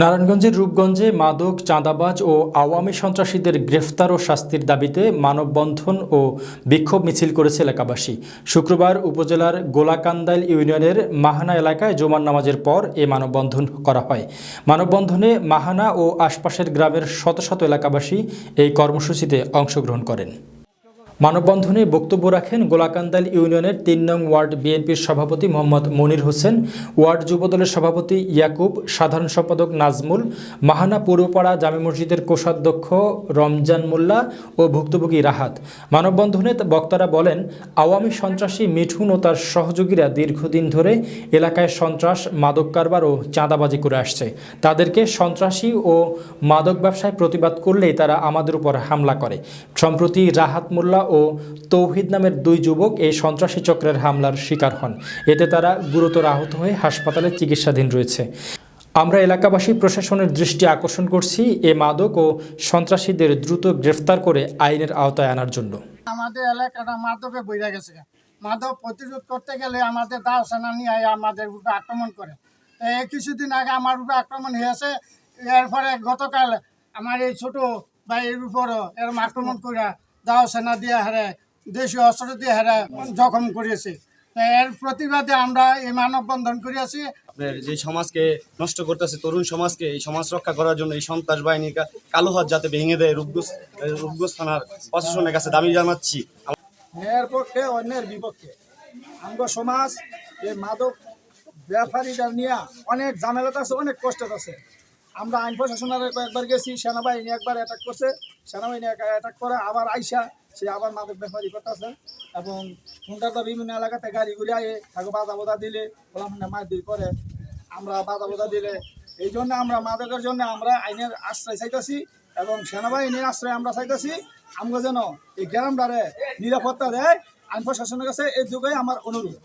নারায়ণগঞ্জের রূপগঞ্জে মাদক, চাঁদাবাজ ও আওয়ামী সন্ত্রাসীদের গ্রেফতার ও শাস্তির দাবিতে মানববন্ধন ও বিক্ষোভ মিছিল করেছে এলাকাবাসী। শুক্রবার উপজেলার গোলাকান্দাইল ইউনিয়নের মাহানা এলাকায় জুমার নামাজের পর এ মানববন্ধন করা হয়। মানববন্ধনে মাহানা ও আশপাশের গ্রামের শত শত এলাকাবাসী এই কর্মসূচিতে অংশগ্রহণ করেন। মানববন্ধনে বক্তব্য রাখেন গোলাকান্দাল ইউনিয়নের তিন নং ওয়ার্ড বিএনপির সভাপতি মোহাম্মদ মনির হোসেন, ওয়ার্ড যুবদলের সভাপতি ইয়াকুব, সাধারণ সম্পাদক নাজমুল, মাহানা পূর্বপাড়া জামে মসজিদের কোষাধ্যক্ষ রমজান মোল্লা ও ভুক্তভোগী রাহাত। মানববন্ধনে বক্তারা বলেন, আওয়ামী সন্ত্রাসী মিঠুন ও তার সহযোগীরা দীর্ঘদিন ধরে এলাকায় সন্ত্রাস, মাদক কারবার ও চাঁদাবাজি করে আসছে। তাদেরকে সন্ত্রাসী ও মাদক ব্যবসায় প্রতিবাদ করলেই তারা আমাদের উপর হামলা করে। সম্প্রতি রাহাত মোল্লা ও তৌহিদ নামের দুই যুবক এই সন্ত্রাসী চক্রের হামলার শিকার হন। এতে তারা গুরুতর আহত হয়ে হাসপাতালে চিকিৎসাধীন রয়েছে। আমরা এলাকাবাসী প্রশাসনের দৃষ্টি আকর্ষণ করছি এ মাদক ও সন্ত্রাসীদের দ্রুত গ্রেফতার করে আইনের আওতায় আনার জন্য। আমাদের এলাকাটা মাদকে বইরা গেছে। মাদক প্রতিরোধ করতে গেলে আমাদের দাও সেনা নিয়ে আমাদের উপরে আক্রমণ করে। এই কিছুদিন আগে আমার উপরে আক্রমণ হয়েছে। এরপরে গতকাল আমার এই ছোট ভাইয়ের উপরও এরম আক্রমণ করে দাও সেনা দিয়ে হারে দেশীয় অস্ত্র দিয়ে হারে জখম করেছে এর প্রতিবাদে আমরা এই মানববন্ধন করিয়াছি। যে সমাজকে নষ্ট করতেছে তরুণ সমাজকে এই সমাজ রক্ষা করার জন্য এই সন্ত্রাস বাহিনী কালো হাত যাতে ভেঙে দেয় রূপগুস রূপগুস থানার প্রশাসনের কাছে দাবি জানাচ্ছি। ন্যায়ের পক্ষে অন্যের বিপক্ষে। আমরা সমাজ এই মাদক ব্যাপারীদের নিয়ে অনেক ঝামেলাতে আছে অনেক কষ্ট আছে। আমরা আইন প্রশাসনের কয়েকবার গেছি, সেনাবাহিনী একবার অ্যাটাক করছে, সেনাবাহিনী অ্যাটাক করে, আবার আইসা, সে আবার মাদক ব্যাপারী করতেছে এবং হুন্ডারটা বিভিন্ন এলাকাতে গাড়ি ঘুরে আয়ে, তাকে বাধা বোধা দিলে ওলা হুন্ডা মারধর করে, আমরা বাধা বোধা দিলে। এই জন্য আমরা মাদকের জন্য আমরা আইনের আশ্রয় চাইতেছি এবং সেনাবাহিনীর আশ্রয় আমরা চাইতেছি। আমরা যেন এই গ্রামটারে নিরাপত্তা দেয়, আইন প্রশাসনের কাছে এই যুগে আমার অনুরোধ।